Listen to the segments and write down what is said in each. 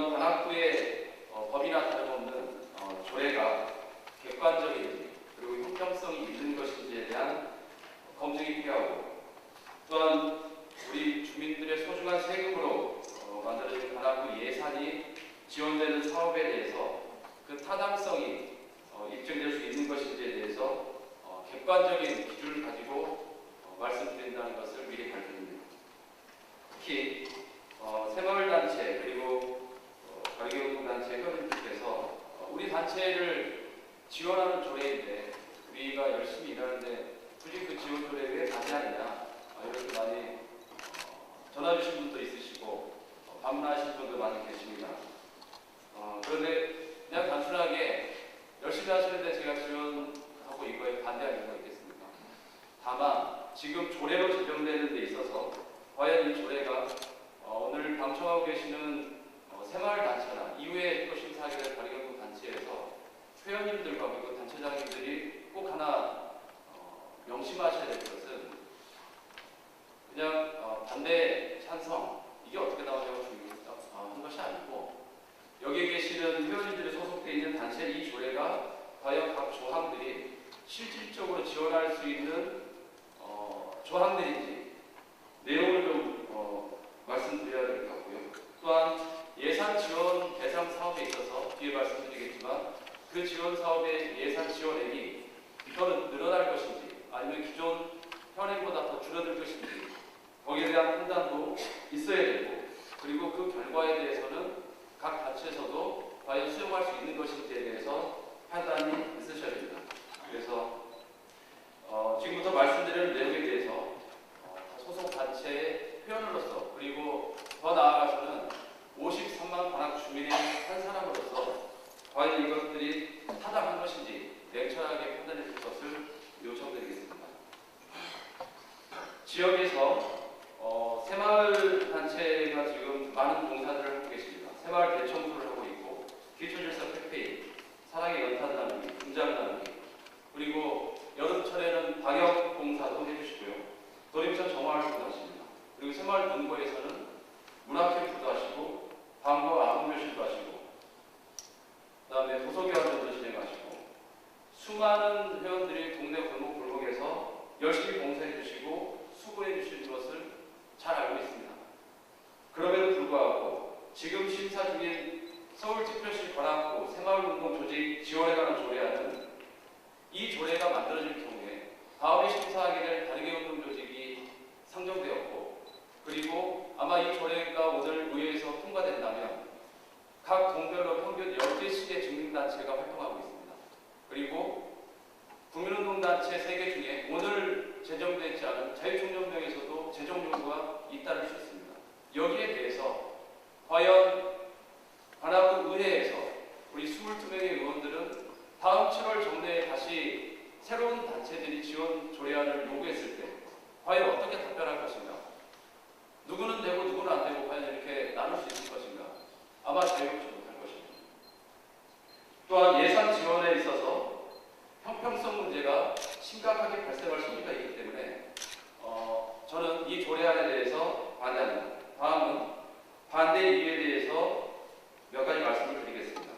또한 관악구의 어, 법이나 다름없는 어, 조례가 객관적인지 그리고 형평성이 있는 것인지에 대한 검증이 필요하고 또한 우리 주민들의 소중한 세금으로 어, 만들어진 관악구 예산이 지원되는 사업에 대해서 그 타당성이 어, 입증될 수 있는 것인지에 대해서 어, 객관적인 기준을 가지고 어, 말씀드린다는 것을 미리 밝힙니다. 특히 어, 새마을단체 그리고 어, 가리개운동단체 회원님들께서 어, 우리 단체를 지원하는 조례인데 우리가 열심히 일하는데 굳이 그 지원 조례에 왜 반대하느냐 아, 이렇게 많이 어, 전화 주신 분도 있으시고 어, 방문하신 분도 많이 계십니다. 어, 그런데 그냥 단순하게 열심히 하시는데 제가 지원하고 이거에 반대할 이유가 있겠습니까? 다만 지금 조례로 제정되는 데 있어서 과연 이 조례가 어, 오늘 방청하고 계시는 어, 새마을 단체나 이후에 또 심사하게 될 바리경구 단체에서 회원님들과 그리고 단체장님들이 꼭 하나 어, 명심하셔야 될 것은 그냥 어, 반대 찬성 이게 어떻게 나오냐고 중요한 것이 아니고 여기 계시는 회원님들이 소속돼 있는 단체 이 조례가 과연 각 조항들이 실질적으로 지원할 수 있는 어, 조항들인지 내용을 좀 어, 말씀드려야 될 것 같고요. 또한 예산 지원 대상 사업에 있어서 뒤에 말씀드리겠지만 그 지원 사업의 예산 지원액이 더 늘어날 것인지 아니면 기존 현행보다 더 줄어들 것인지 거기에 대한 판단도 있어야 되고 그리고 그 결과에 대해서는 각 단체에서도 과연 수용할 수 있는 것인지에 대해서 판단이 있으셔야 됩니다. 그래서 어, 지금부터 말씀드리는 내용에 대해서 어, 소속 단체의 회원으로서 그리고 더 나아가서는 53만 관악 주민의 한 사람으로서 과연 이것들이 타당한 것인지 냉철하게 판단해 줄 것을 요청드리겠습니다. 지역에서 어, 새마을 단체가 지금 많은 봉사들을 하고 계십니다. 새마을 대청소를 하고 있고 기초질서 캠페인, 사랑의 연탄 나누기, 분장 나누기 그리고 여름철에는 방역 봉사도 해주시고요. 도림천 정화활동도 하십니다. 그리고 새마을 분고에서는 문학캠프도 하시고 방과 아동교실도 하시고 그 다음에 도서교환도 진행하시고 수많은 회원들이 동네 골목 골목에서 열심히 봉사해 주시고 수고해 주시는 것을 잘 알고 있습니다. 그럼에도 불구하고 지금 심사 중인 서울특별시 관악구 새마을운동 조직 지원에 관한 조례안은 이 조례가 만들어질 경우에 다음에 심사하게 될 다르게 운동 조직이 상정되었고 그리고 아마 이 조례가 오늘 의회에서 통과된다면 각 동별로 평균 10개씩의 증빙단체가 활동하고 있습니다. 그리고 국민운동단체 3개 중에 오늘 제정되지 않은 자유총연맹에서도 재정 요구가 잇따를 수 있습니다. 여기에 대해서 과연 관악구 의회에서 우리 22명의 의원들은 다음 7월 정례에 다시 새로운 단체들이 지원 조례안을 요구했을 때 과연 어떻게 답변할 것인가? 누구는 되고 누구는 안 되고 과연 이렇게 나눌 수 있을 것인가? 아마 자유롭지 못할 것입니다. 또한 예산 지원에 있어서 형평성 문제가 심각하게 발생할 소지가 있기 때문에 어, 저는 이 조례안에 대해서 반대합니다. 다음은 반대 이유에 대해서 몇 가지 말씀을 드리겠습니다.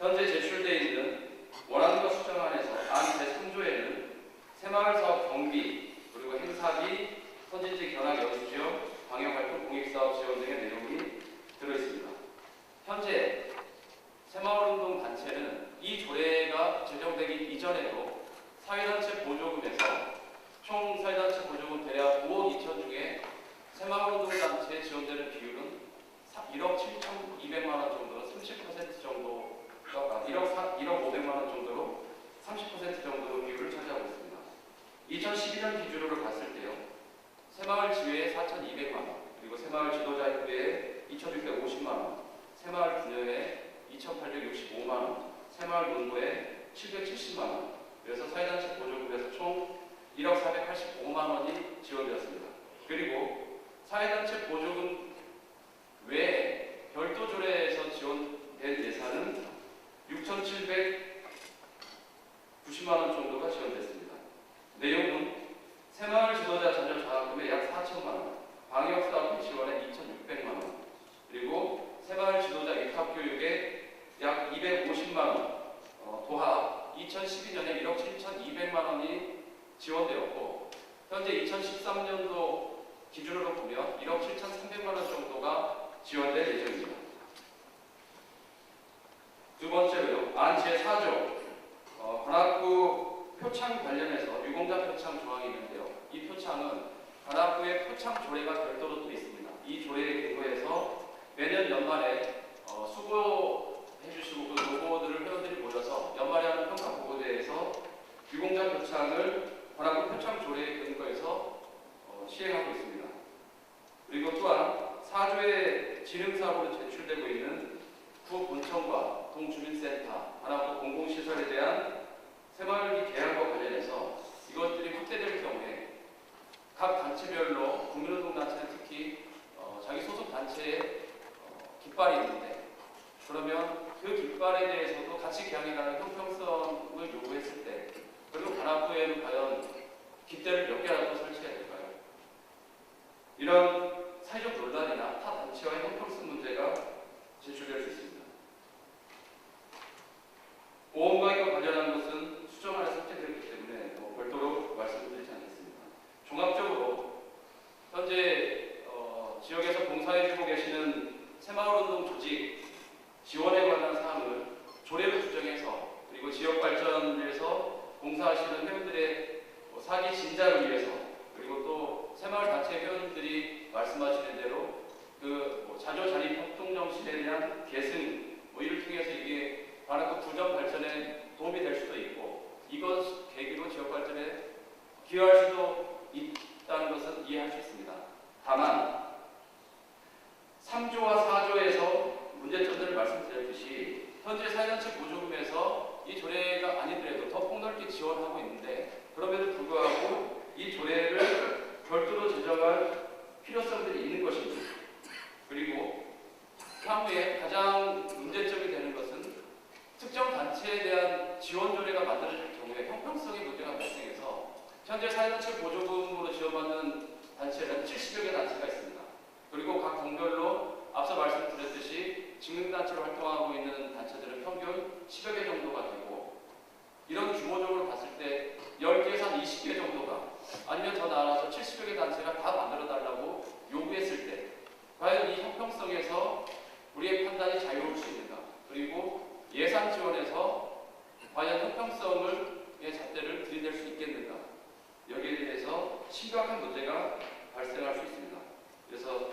현재 제출되어 있는 원안과 수정안에서 안 제3조에는 새마을 사업 경비 그리고 행사비, 선진지 견학 연수 지원, 방역활동 공익사업 지원 등의 내용이 들어있습니다. 현재 새마을운동 단체는 이 조례가 제정되기 이전에도 사회단체 보조금에서 총 사회단체 보조금 대략 5억 2천 중에 새마을운동단체에 지원되는 비율은 1억 7,200만 원 정도로 30% 정도, 1억, 4, 1억 500만 원 정도로 30% 정도 비율을 차지하고 있습니다. 2011년 기준으로 봤을 때요. 새마을 지회에 4,200만 원, 그리고 새마을 지도자협회에 2,650만 원, 새마을 분여회 2,865만 원, 새마을 농구에 770만 원. 그래서 사회단체 보조금에서 총 1억 485만 원이 지원되었습니다. 그리고 사회단체 보조금 외에 별도 조례에서 지원된 예산은 6,790만 원 정도가 지원됐습니다. 내용은 새마을 지도자 자녀 장학금에 약 4천만 원, 방역사업 지원에 2,600만 원, 그리고 새마을 지도자 입학교육에 약 250만 원, 어, 도합 2012년에 1억 7,200만 원이 지원되었고 현재 2013년도 기준으로 보면 1억 7,300만 원 정도가 지원될 예정입니다. 두 번째로요. 안 제4조 어, 관악구 표창 관련해서 유공자 표창 조항이 있는데요. 이 표창은 관악구의 표창 조례가 별도로 또 있습니다. 이 조례에 근거해서 매년 연말에 어, 수고해 주시고 그 노고들을 회원들이 모여서 연말에 하는 평가 보고대에서 유공자 표창을 관악구 표창 조례에 근거해서 어, 시행하고 있습니다. 그리고 또한 사조의 지능사업으로 제출되고 있는 구본청과 동주민센터, 관악구 공공시설에 대한 새마을기 계약과 관련해서 이것들이 확대될 경우에 각 단체별로 국민운동단체는 특히 어, 자기 소속 단체에 어, 깃발이 있는데 그러면 그 깃발에 대해서도 같이 계약이라는 형평성을 요구했을 때 그리고 관악구에는 과연 깃대를 몇 개라도 설치해야 될까요? 이런 사회적 논란이나 타 단체와의 형평성 문제가 제출될 수 있습니다. 보험가입과 관련한 것은 수정안에 삭제되었기 때문에 뭐 별도로 말씀드리지 않겠습니다. 종합적으로 현재 어, 지역에서 봉사해주고 계시는 새마을운동 조직 지원에 관한 사항을 조례로 규정해서 그리고 지역 발전을 위해서 봉사하시는 회원들의 뭐 사기 진작을 위해서 그리고 또 새마을 단체 회원들이 말씀하시는 대로 그뭐 자조 자립 협동 정신에 대한 계승 뭐 이를 통해서 이게 관악구 구점 발전에 도움이 될 수도 있고 이것 계기로 지역 발전에 기여할 수도 있다는 것은 이해할 수 있습니다. 다만 3조와 4조에서 문제점들을 말씀드렸듯이 현재 사회단체 보조금에서 이 조례가 아니더라도 더 폭넓게 지원하고 있는데 그럼에도 불구하고 이 조례를 별도로 제정할 필요성들이 있는 것입니다. 그리고 향후에 가장 문제점이 되는 것은 특정 단체에 대한 지원 조례가 만들어질 경우에 형평성의 문제가 발생해서 현재 사회단체 보조금으로 지원받는 단체는 70여 개 단체가 있습니다. 그리고 각 동별로 앞서 말씀드렸듯이 직능단체로 활동하고 있는 단체들은 평균 10여 개 정도가 되고 이런 규모적으로 봤을 때 10개에서 한 20개 정도가 아니면 더 나아가서 70여 개 단체가 다 만들어 달라고 요구했을 때 과연 이 형평성에서 우리의 판단이 자유로울 수 있는가 그리고 예산 지원에서 과연 형평성을 의 잣대를 들이댈 수 있겠는가 여기에 대해서 심각한 문제가 발생할 수 있습니다. 그래서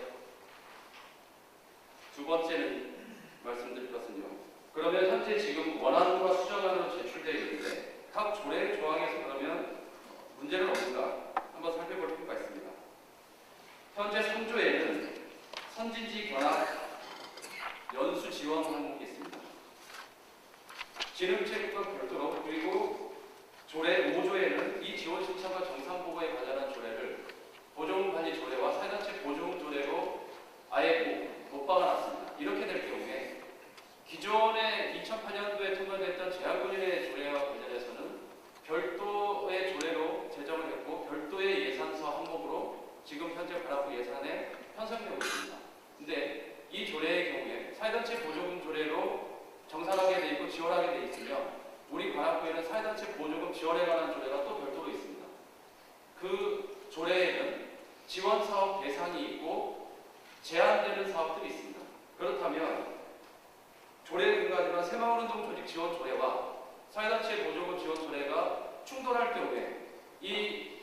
두 번째는 말씀드릴 것은요. 그러면 현재 지금 원안과 수정안으로 제출되어 있는데 각 조례 조항에서 그러면 문제는 없는가 한번 살펴볼 필요가 있습니다. 현재 3조에는 선진지 견학 연수 지원 항목이 있습니다. 지능체육과 별도로 그리고 조례 5조에는 이 지원 신청과 정상 보고에 관련한 조례를 보조금관리 조례와 사회단체 보조금 조례로 아예 못, 못 박아놨습니다. 이렇게 될 경우에 기존에 2008년도에 통과됐던 제한군인의 조례와 관련해서는 별도의 조례로 제정을 했고 별도의 예산서 항목으로 지금 현재 관악구 편성되고 있습니다. 근데 이 조례의 경우에 사회단체 보조금 조례로 정산하게 돼 있고 지원하게 돼 있으면 우리 관악구에는 사회단체 보조금 지원에 관한 조례가 또 별도로 있습니다. 그 조례에는 지원 사업 대상이 있고 제한되는 사업들이 있습니다. 그렇다면 조례에 근거하지만 새마을운동 조직 지원 조례와 사회단체 보조금 지원 조례가 충돌할 경우에 이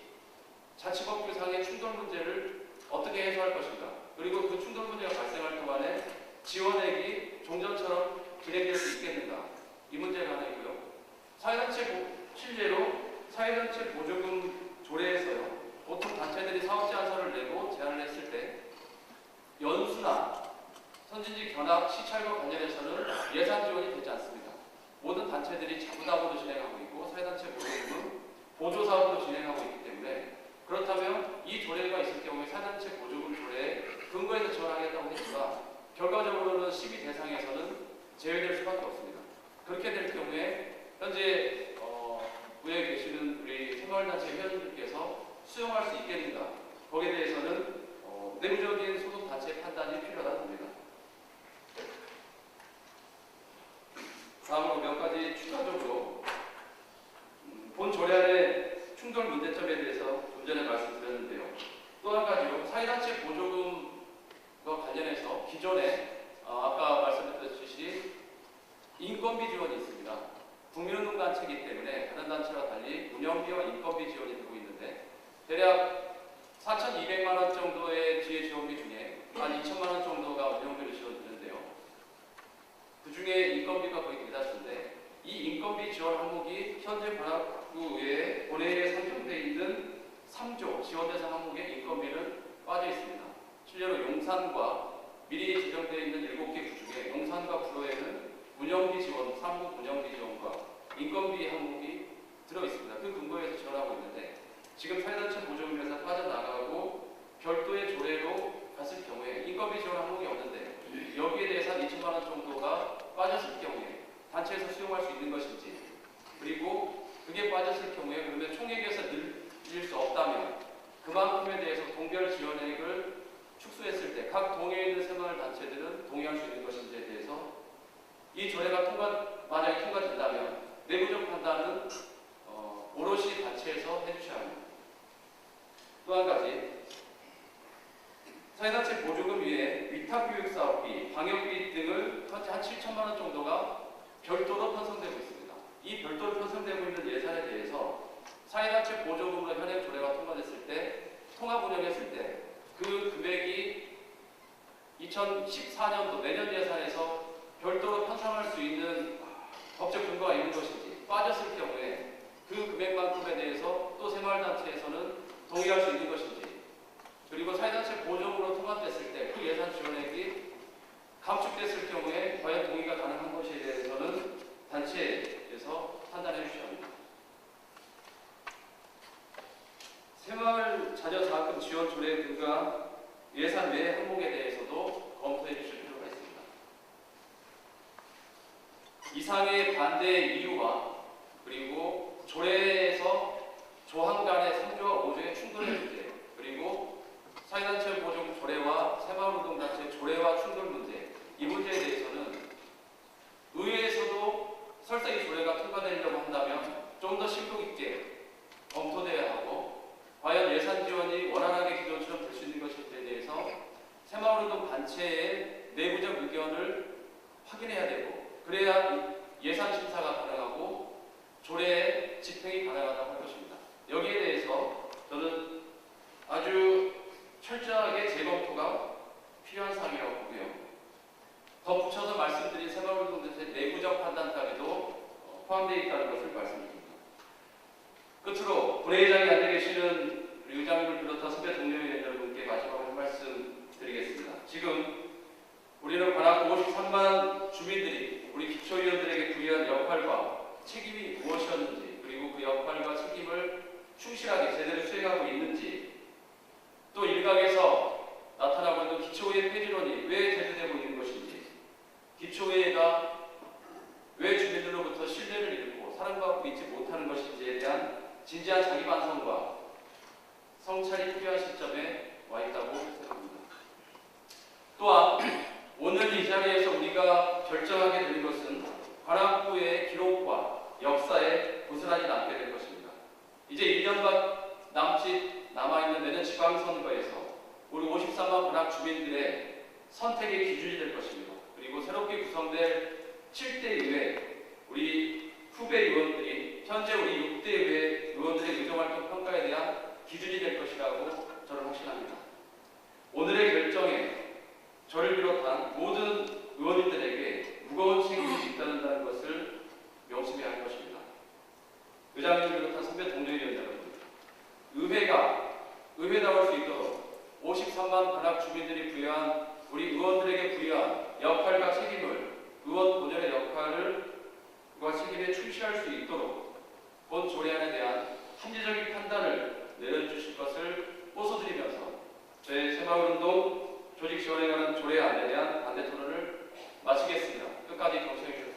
자치법 규상의 충돌 문제를 어떻게 해소할 것인가 그리고 그 충돌 문제가 발생할 동안에 지원액이 종전처럼 진행될 수 있겠는가 이 문제가 하나 있고요. 사회단체 보, 실제로 사회단체 보조금 조례에서요 보통 단체들이 사업 제안서를 내고 제안을 했을 때 연수나 선진지 견학 시찰과 관련해서는 예산 지원이 되지 않습니다. 모든 단체들이 자부담으로 진행하고 있고 사회단체 보조금은 보조 사업으로 진행하고 있기 때문에 그렇다면 이 조례가 있을 경우에 사회단체 보조금 조례에 근거해서 지원하겠다고 했지만 결과적으로는 시비 대상에서는 제외될 수밖에 없습니다. 그렇게 될 경우에 현재 어, 구에 계시는 우리 새마을단체 회원님들께서 수용할 수 있겠는가 거기에 대해서는 어, 내부적인 소속 단체 판단이 필요하다 봅니다. 다음으로 몇 가지 추가적으로 음, 본 조례안의 충돌 문제점에 대해서 좀 전에 말씀드렸는데요. 또 한 가지요. 사회단체 보조금과 관련해서 기존에 어, 아까 말씀드렸듯이 인건비 지원이 있습니다. 국민운동 단체이기 때문에 다른 단체와 달리 운영비와 인건비 지원이 되고 있는데 대략 4,200만 원 정도의 지혜 지원비 중에 한 2천만 원 정도가 운영비로 지원되는데요. 그 중에 인건비가 거의 대다수인데 이 인건비 지원 항목이 현재 관악구에 본회의에 상정돼 있는 3조 지원 대상 항목의 인건비는 빠져 있습니다. 실제로 용산과 미리 지정되어 있는 7개 구 중에 용산과 구로에는 운영비 지원, 사무 운영비 지원과 인건비 항목이 들어 있습니다. 그 근거에서 지원하고 있는데 지금 사회단체 보조금에서 빠져나가고 별도의 조례로 갔을 경우에 인건비 지원 항목이 없는데 여기에 대해서 한 2천만 원 정도가 빠졌을 경우에 단체에서 수용할 수 있는 것인지 그리고 그게 빠졌을 경우에 그러면 총액에서 늘릴 수 없다면 그만큼에 대해서 동별 지원액을 축소했을 때 각 동에 있는 새마을 단체들은 동의할 수 있는 것인지에 대해서 이 조례가 통과 만약에 통과된다면 내부적 판단은 어, 오롯이 단체에서 해주셔야 합니다. 또 한 가지 사회단체 보조금 외에 위탁교육 사업비, 방역비 등을 현재 한 7천만 원 정도가 별도로 편성되고 있습니다. 이 별도로 편성되고 있는 예산에 대해서 사회단체 보조금으로 현행 조례가 통과됐을 때 통합 운영했을 때 그 금액이 2014년도 내년 예산에서 별도로 편성할 수 있는 법적 근거가 있는 것인지 빠졌을 경우에 그 금액만큼에 대해서 또 새마을단체에서는 동의할 수 있는 것인지 그리고 사회단체 보조금으로 통합됐을 때 그 예산 지원액이 감축됐을 경우에 과연 동의가 가능한 것에 대해서는 단체에서 판단해 주셔야 합니다. 새마을 자녀 장학금 지원 조례 등과 예산 외 항목에 대해서도 검토해 주실 필요가 있습니다. 이상의 반대 이유와 그리고 조례에서 조항 간의 3조와 5조의 충돌의 문제 그리고 사회단체 보조금 조례와 새마을운동단체 조례와 충돌 문제 이 문제에 대해서는 의회에서도 설사 이 조례가 통과되려고 한다면 좀 더 심도 있게 검토돼야 하고 과연 예산 지원이 원활하게 기존처럼 될 수 있는 것인지에 대해서 새마을운동 단체의 내부적 의견을 확인해야 되고 그래야 이 예산 심사가 가능하고 조례 집행이 가능하다고 할 것입니다. 여기에 대해서 저는 아주 철저하게 재검토가 필요한 사항이라고 보고요. 덧붙여서 말씀드린 새마을운동단체 내부적 판단 따위도 어, 포함되어 있다는 것을 말씀드립니다. 끝으로 부회장이 앉아 계시는 의장님을 비롯한 선배 동료회 여러분께 마지막으로 한 말씀 드리겠습니다. 지금 우리는 관악 53만 주민들이 우리 기초위원들에게 부여한 역할과 책임이 무엇이었는지 그리고 그 역할과 책임을 충실하게 제대로 수행하고 있는지 또 일각에서 나타나고 있는 기초회의 폐지론이 왜 제기되고 있는 것인지 기초회의가 왜 주민들로부터 신뢰를 잃고 사랑받고 있지 못하는 것인지에 대한 진지한 자기 반성과 성찰이 필요한 시점에 와 있다고 생각합니다. 또한 오늘 이 자리에서 우리가 결정하게 될 것은 관악구의 기록과 역사에 고스란히 남게 될 것입니다. 이제 1년간 남짓 남아있는 내년 지방선거에서 우리 53만 관악 주민들의 선택의 기준이 될 것입니다. 그리고 새롭게 구성될 7대 의회 우리 후배 의원들이 현재 우리 6대 의회 의원들의 의정활동 평가에 대한 기준이 될 것이라고 저는 확신합니다. 오늘의 결정에 저를 비롯한 모든 의원님들에게 무거운 책임이 있다는 것을 명심해야 할 것입니다. 의장님을 비롯한 선배 동료위원 여러분, 의회가 관악 주민들이 부여한 우리 의원들에게 부여한 역할과 책임을 의원 본연의 역할을 과 책임에 충실할 수 있도록 본 조례안에 대한 합리적인 판단을 내려주실 것을 호소드리면서 저의 새마을운동 조직 지원에 관한 조례 안에 대한 반대 토론을 마치겠습니다. 끝까지 경청해 주셔서